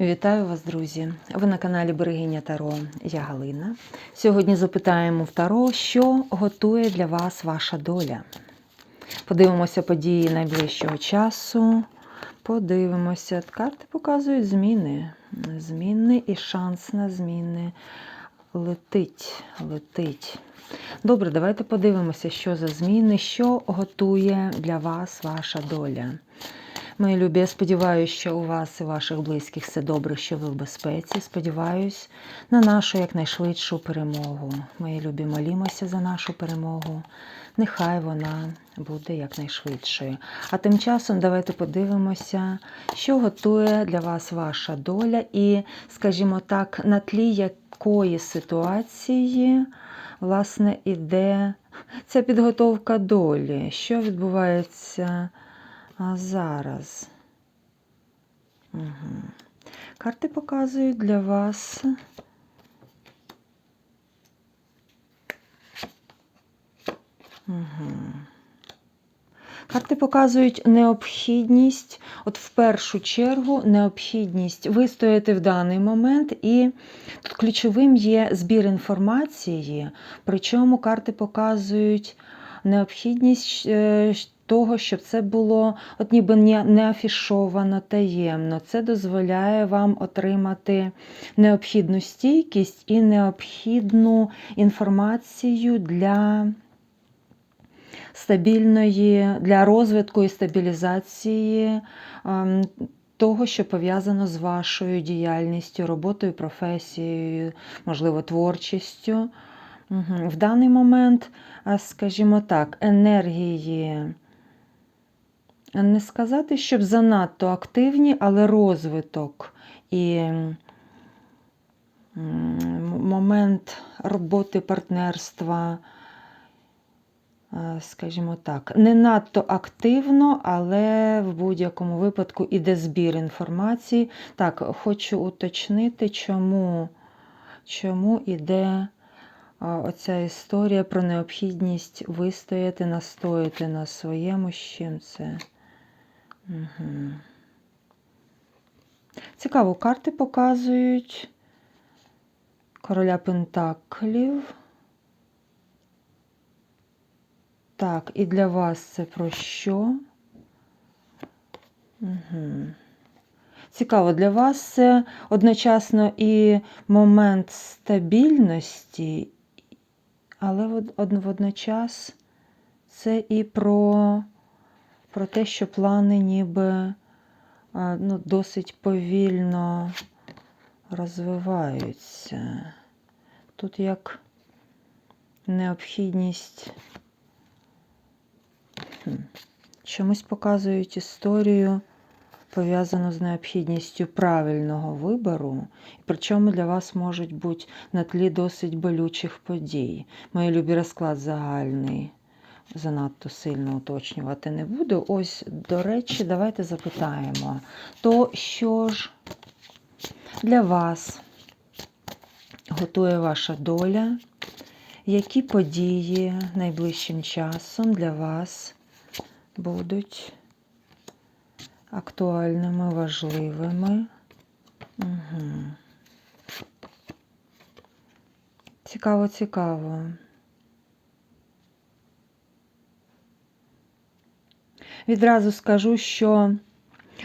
Вітаю вас, друзі! Ви на каналі Берегиня Таро. Я Галина. Сьогодні запитаємо в Таро, що готує для вас ваша доля. Подивимося події найближчого часу. Подивимося. Карти показують зміни. Зміни і шанс на зміни. Летить, летить. Добре, давайте подивимося, що за зміни, що готує для вас ваша доля. Мої любі, я сподіваюся, що у вас і ваших близьких все добре, що ви в безпеці. Сподіваюсь на нашу якнайшвидшу перемогу. Мої любі, молімося за нашу перемогу. Нехай вона буде якнайшвидшою. А тим часом давайте подивимося, що готує для вас ваша доля, і, скажімо так, на тлі якої ситуації, власне, іде ця підготовка долі, що відбувається. А зараз. Угу. Карти показують для вас. Угу. Карти показують необхідність, от в першу чергу, необхідність вистояти в даний момент, і тут ключовим є збір інформації, причому карти показують необхідність е, того, щоб це було от ніби не афішовано таємно. Це дозволяє вам отримати необхідну стійкість і необхідну інформацію для стабільної, для розвитку і стабілізації. Ем, того, що пов'язано з вашою діяльністю, роботою, професією, можливо, творчістю. В даний момент, скажімо так, енергії не сказати, щоб занадто активні, але розвиток і момент роботи партнерства, скажімо так, не надто активно, але в будь-якому випадку іде збір інформації. Так, хочу уточнити, чому, чому іде. Оця історія про необхідність вистояти, настояти на своєму з чим це. Угу. Цікаво, карти показують короля Пентаклів. Так, і для вас це про що? Угу. Цікаво, для вас це одночасно і момент стабільності, але водночас це і про про те, що плани ніби ну, досить повільно розвиваються. Тут як необхідність чомусь показують історію, пов'язану з необхідністю правильного вибору, причому для вас можуть бути на тлі досить болючих подій. Мої любі розклад загальний занадто сильно уточнювати не буду. Ось, до речі, давайте запитаємо, то що ж для вас готує ваша доля? Які події найближчим часом для вас будуть актуальними, важливими? Угу. Цікаво, цікаво. Відразу скажу, що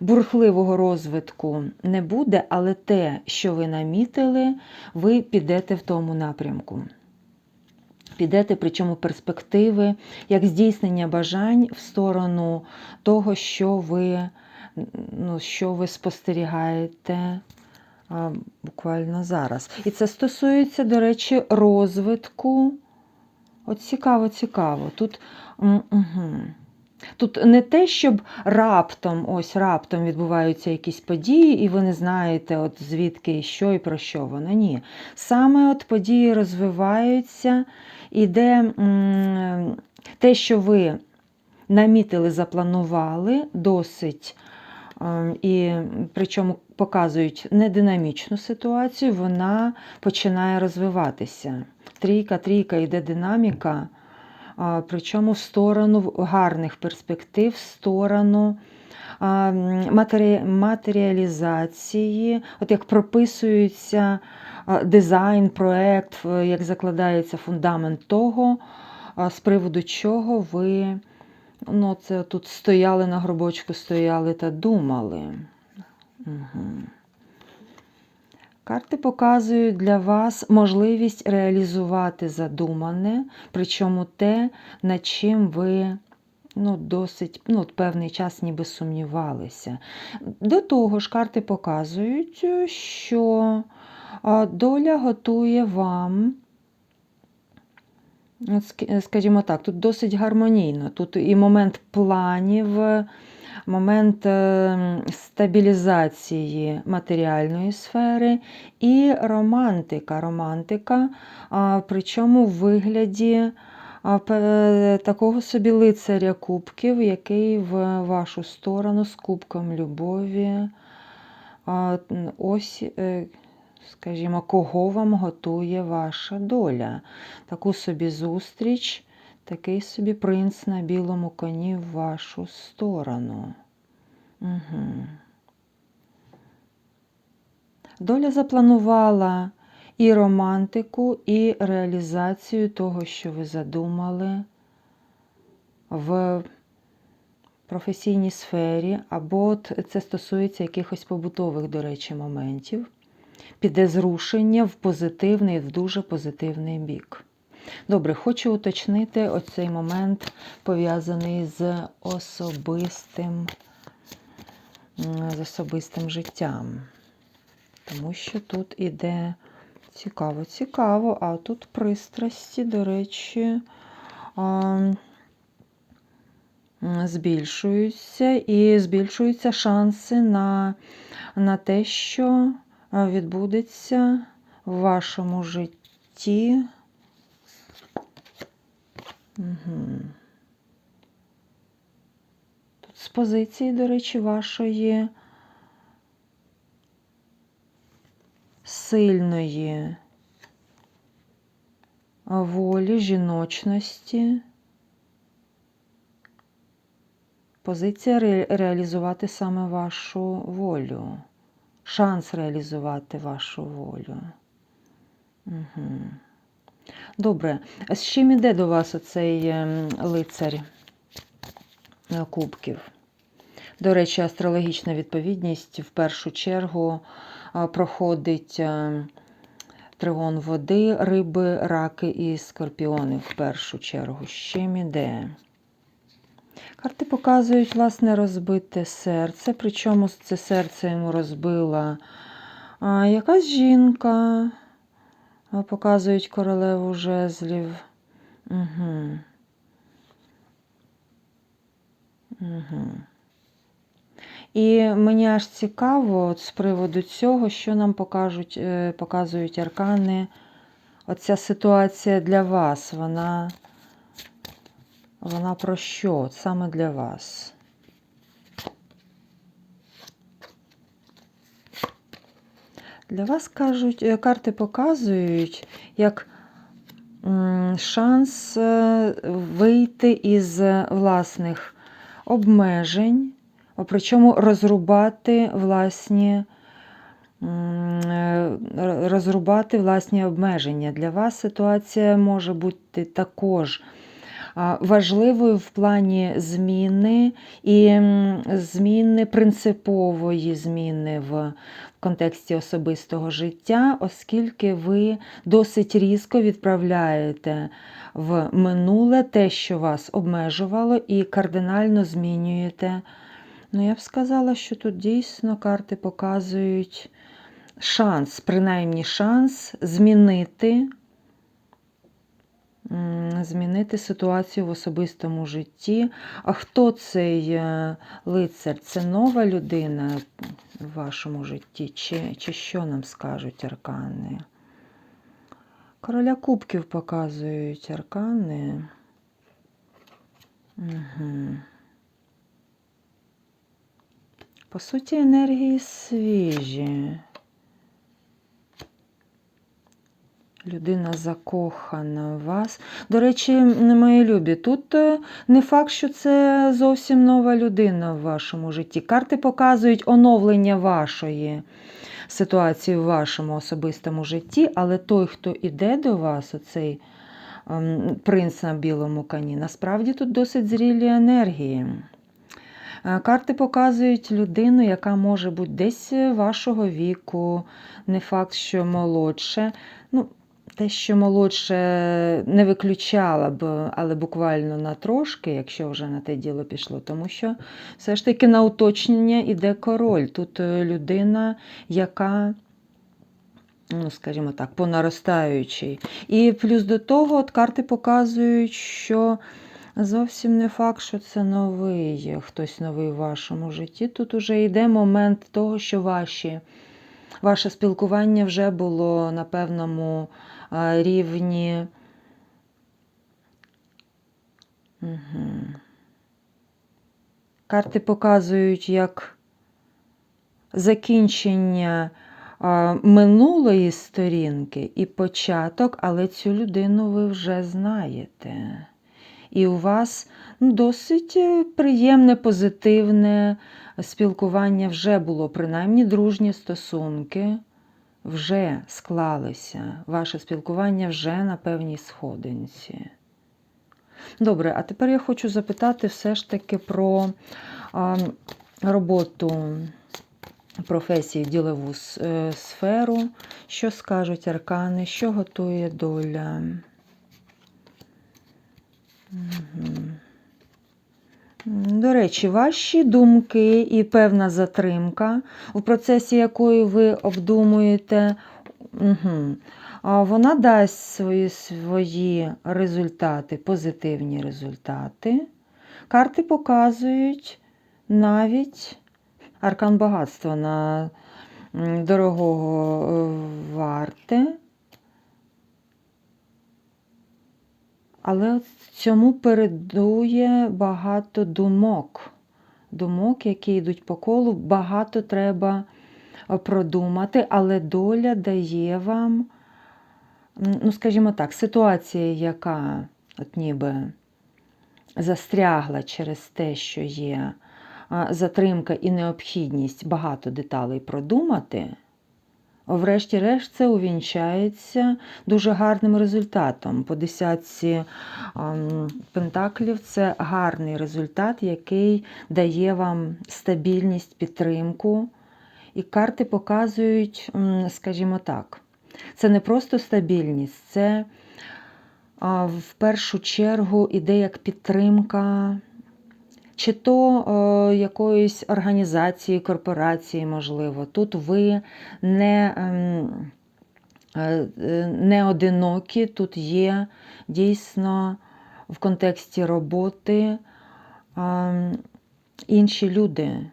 бурхливого розвитку не буде, але те, що ви намітили, ви підете в тому напрямку. Підете, причому перспективи, як здійснення бажань в сторону того, що ви ну, що ви спостерігаєте а, буквально зараз. І це стосується, до речі, розвитку. От цікаво, цікаво. Тут. Угу. Тут не те, щоб раптом, ось раптом відбуваються якісь події, і ви не знаєте, от звідки що і про що воно. Ні. Саме от події розвиваються, іде те, що ви намітили, запланували, досить, ем, і причому показують нединамічну ситуацію, вона починає розвиватися. Трійка, трійка йде динаміка причому в сторону гарних перспектив, в сторону матері... матеріалізації, от як прописується дизайн, проект, е, як закладається фундамент того, з приводу чого ви ну, це тут стояли на гробочку, стояли та думали. Угу. Карти показують для вас можливість реалізувати задумане, причому те, над чим ви ну, досить ну, певний час ніби сумнівалися. До того ж, карти показують, що доля готує вам. Скажімо так, тут досить гармонійно. Тут і момент планів, момент е, стабілізації матеріальної сфери, і романтика. Романтика, причому в вигляді такого собі лицаря кубків, який в вашу сторону з кубком любові. Ось, е, скажімо, кого вам готує ваша доля. Таку собі зустріч, такий собі принц на білому коні в вашу сторону. Угу. Доля запланувала і романтику, і реалізацію того, що ви задумали в професійній сфері, або це стосується якихось побутових, до речі, моментів. Піде зрушення в позитивний, в дуже позитивний бік. Добре, хочу уточнити оцей момент, пов'язаний з особистим, з особистим життям. Тому що тут іде цікаво, цікаво, а тут пристрасті, до речі, збільшуються і збільшуються шанси на, на те, що відбудеться в вашому житті. Угу. Тут з позиції, до речі, вашої сильної волі, жіночності. Позиція ре- реалізувати саме вашу волю. Шанс реалізувати вашу волю. Угу. Добре. А з чим іде до вас оцей ем, лицар е, кубків? До речі, астрологічна відповідність в першу чергу проходить е, тригон води, риби, раки і скорпіони в першу чергу. З чим іде? Карти показують власне розбите серце, причому це серце йому розбила якась жінка. Показують королеву жезлів. Угу. Угу. І мені аж цікаво от з приводу цього, що нам покажуть, е, показують аркани. Оця ситуація для вас, вона, вона про що? От Саме для вас. Для вас кажуть, е, карти показують, як шанс е, вийти із власних обмежень, причому розрубати власні, е, розрубати власні обмеження. Для вас ситуація може бути також важливою в плані зміни і зміни принципової зміни в контексті особистого життя, оскільки ви досить різко відправляєте в минуле те, що вас обмежувало, і кардинально змінюєте. Ну, я б сказала, що тут дійсно карти показують шанс, принаймні шанс змінити. Змінити ситуацію в особистому житті. А хто цей е, лицар? Це нова людина в вашому житті? Чи, чи що нам скажуть аркани? Короля кубків показують аркани. Угу. По суті, енергії свіжі. Людина закохана в вас. До речі, мої любі, тут е, не факт, що це зовсім нова людина в вашому житті. Карти показують оновлення вашої ситуації в вашому особистому житті, але той, хто іде до вас, оцей ем, принц на білому коні, насправді тут досить зрілі енергії. Е, Карти показують людину, яка може бути десь вашого віку, не факт, що молодше. Ну, те, що молодше не виключала б, але буквально на трошки, якщо вже на те діло пішло, тому що все ж таки на уточнення іде король. Тут е, людина, яка, ну, скажімо так, по наростаючій. І плюс до того, от карти показують, що зовсім не факт, що це новий, хтось новий в вашому житті. Тут уже йде момент того, що ваші, ваше спілкування вже було на певному рівні. Угу. Карти показують як закінчення минулої сторінки і початок, але цю людину ви вже знаєте. І у вас досить е, приємне, позитивне спілкування вже було, принаймні дружні стосунки вже склалися. Ваше спілкування вже на певній сходинці. Добре, а тепер я хочу запитати все ж таки про а, роботу професії, ділову е, сферу. Що скажуть аркани, що готує доля? Мгм. До речі, ваші думки і певна затримка, у процесі якої ви обдумуєте, угу. вона дасть свої, свої результати, позитивні результати. Карти показують навіть аркан багатства на дорогого е, варте. Але цьому передує багато думок. Думок, які йдуть по колу, багато треба е, продумати, але доля дає вам, ну, скажімо так, ситуація, яка от ніби застрягла через те, що є затримка і необхідність багато деталей продумати. Врешті-решт, це увінчається дуже гарним результатом. По десятці ем, пентаклів це гарний результат, який дає вам стабільність, підтримку. І карти показують, скажімо так, це не просто стабільність, це в першу чергу іде як підтримка. Чи то е, якоїсь організації, корпорації, можливо. Тут ви не, ем, е, е, не одинокі, тут є дійсно в контексті роботи ем, інші люди.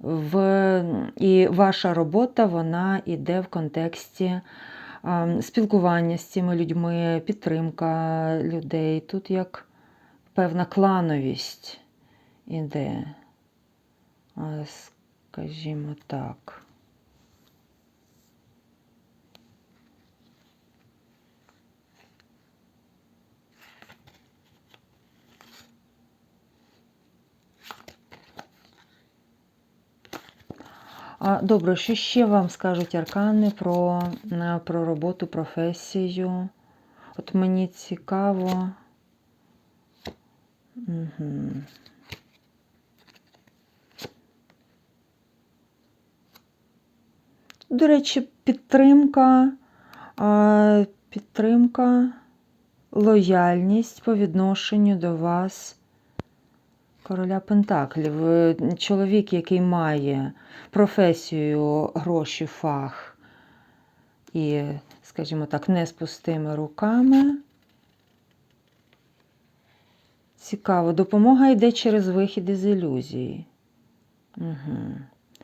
В, і ваша робота вона йде в контексті ем, спілкування з цими людьми, підтримка людей. Тут як певна клановість іде. Скажімо так. Добре, що ще вам скажуть аркани про, про роботу, професію? От мені цікаво. Угу. До речі, підтримка, підтримка, лояльність по відношенню до вас. Короля Пентаклів. Е, Чоловік, який має професію, гроші, фах і, скажімо так, не з пустими руками. Цікаво, допомога йде через вихід із ілюзії. Угу.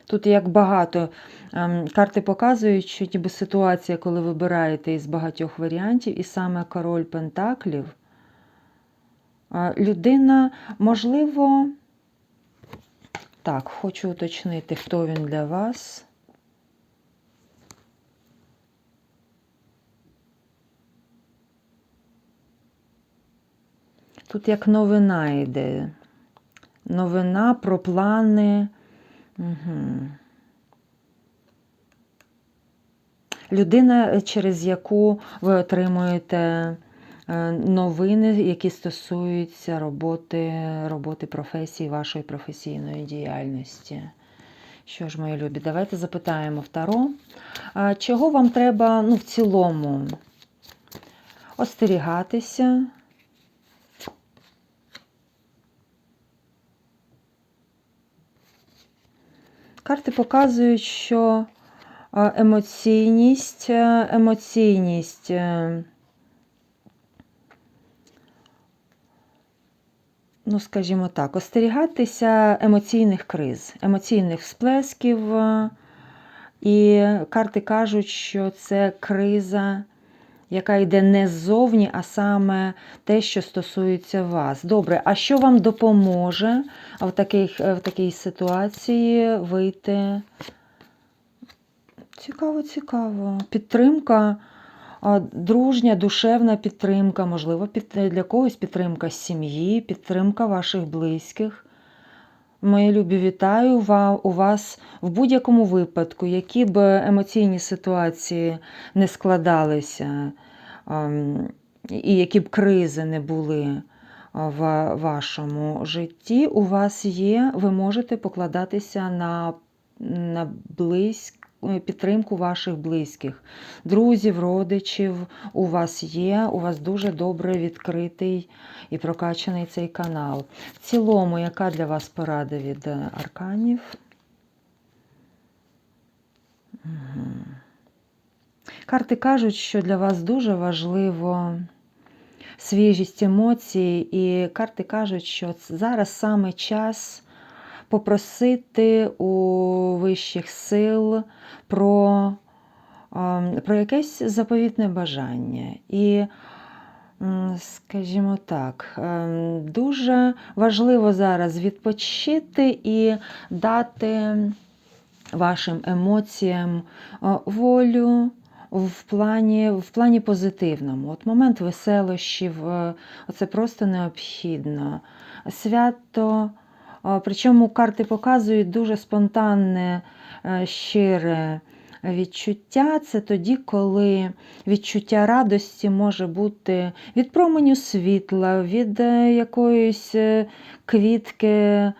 Тут як багато ем, карти показують, що ніби ситуація, коли вибираєте із багатьох варіантів, і саме король Пентаклів, людина, можливо, так, хочу уточнити, хто він для вас. Тут як новина йде. Новина про плани. Угу. Людина, через яку ви отримуєте е, новини, які стосуються роботи, роботи професії, вашої професійної діяльності. Що ж, мої любі, давайте запитаємо в Таро, чого вам треба ну, в цілому остерігатися? Карти показують, що е, емоційність, е, емоційність. е, Ну, скажімо так, остерігатися емоційних криз, емоційних всплесків. І карти кажуть, що це криза, яка йде не ззовні, а саме те, що стосується вас. Добре, а що вам допоможе в, таких, в такій ситуації вийти? Цікаво, цікаво. Підтримка, дружня, душевна підтримка, можливо, для когось підтримка сім'ї, підтримка ваших близьких. Мої любі, вітаю у вас в будь-якому випадку, які б емоційні ситуації не складалися, і які б кризи не були в вашому житті, у вас є, ви можете покладатися на, на близьк, підтримку ваших близьких, друзів, родичів. У вас є, у вас дуже добре відкритий і прокачаний цей канал. В цілому, яка для вас порада від е, арканів? Карти кажуть, що для вас дуже важливо свіжість емоцій, і карти кажуть, що зараз саме час попросити у вищих сил про, про якесь заповітне бажання. І Скажімо так, ем, дуже важливо зараз відпочити і дати вашим емоціям е, волю в плані, в плані позитивному. От момент веселощів, е, це просто необхідно. Свято, е, причому карти показують дуже спонтанне, е, щире відчуття. Це тоді, коли відчуття радості може бути від променю світла, від е, якоїсь е, квітки е,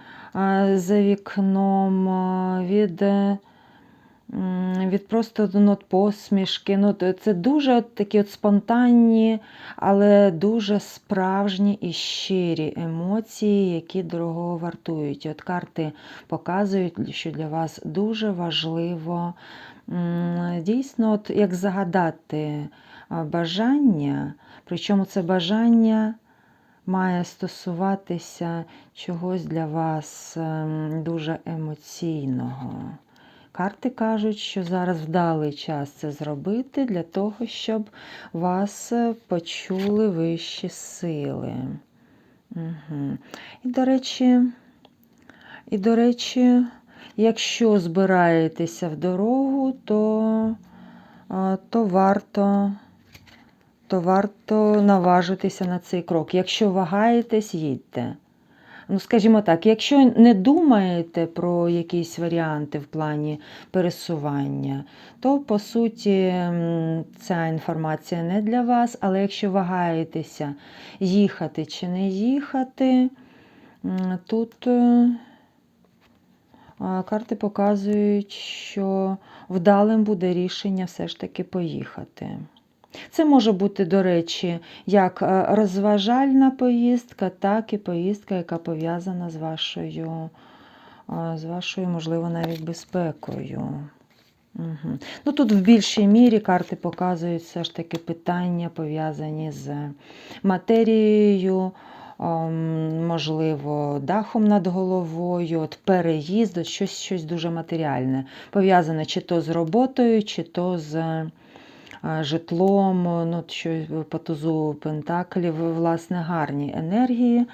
за вікном, е, від, е, від просто ну, посмішки. Ну, це дуже от такі от спонтанні, але дуже справжні і щирі емоції, які дорого вартують. От карти показують, що для вас дуже важливо дійсно, от як загадати бажання, причому це бажання має стосуватися чогось для вас ем, дуже емоційного. Карти кажуть, що зараз вдалий час це зробити для того, щоб вас е, почули вищі сили. Угу. І, до речі, і, до речі, якщо збираєтеся в дорогу, то, то варто то варто наважитися на цей крок. Якщо вагаєтесь, їдьте. Ну, скажімо так, якщо не думаєте про якісь варіанти в плані пересування, то по суті ця інформація не для вас. Але якщо вагаєтеся, їхати чи не їхати, тут е, карти показують, що вдалим буде рішення все ж таки поїхати. Це може бути, до речі, як е, розважальна поїздка, так і поїздка, яка пов'язана з вашою, е, з вашою, можливо, навіть безпекою. Угу. Ну, тут в більшій мірі карти показують все ж таки питання, пов'язані з матерією, ем, можливо, дахом над головою, от переїзд, щось, щось дуже матеріальне, пов'язане чи то з роботою, чи то з житлом, ну, що по тузу Пентаклів, власне, гарні енергії.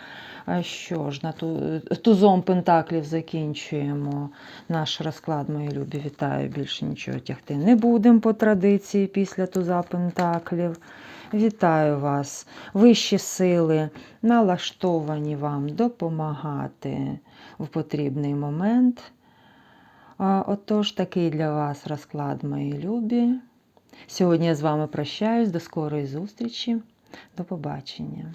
Що ж, на ту, тузом Пентаклів закінчуємо наш розклад, мої любі, вітаю. Більше нічого тягти не будемо по традиції після туза Пентаклів. Вітаю вас! Вищі сили налаштовані вам допомагати в потрібний момент. Отож, такий для вас розклад, мої любі. Сьогодні я з вами прощаюсь. До скорої зустрічі. До побачення.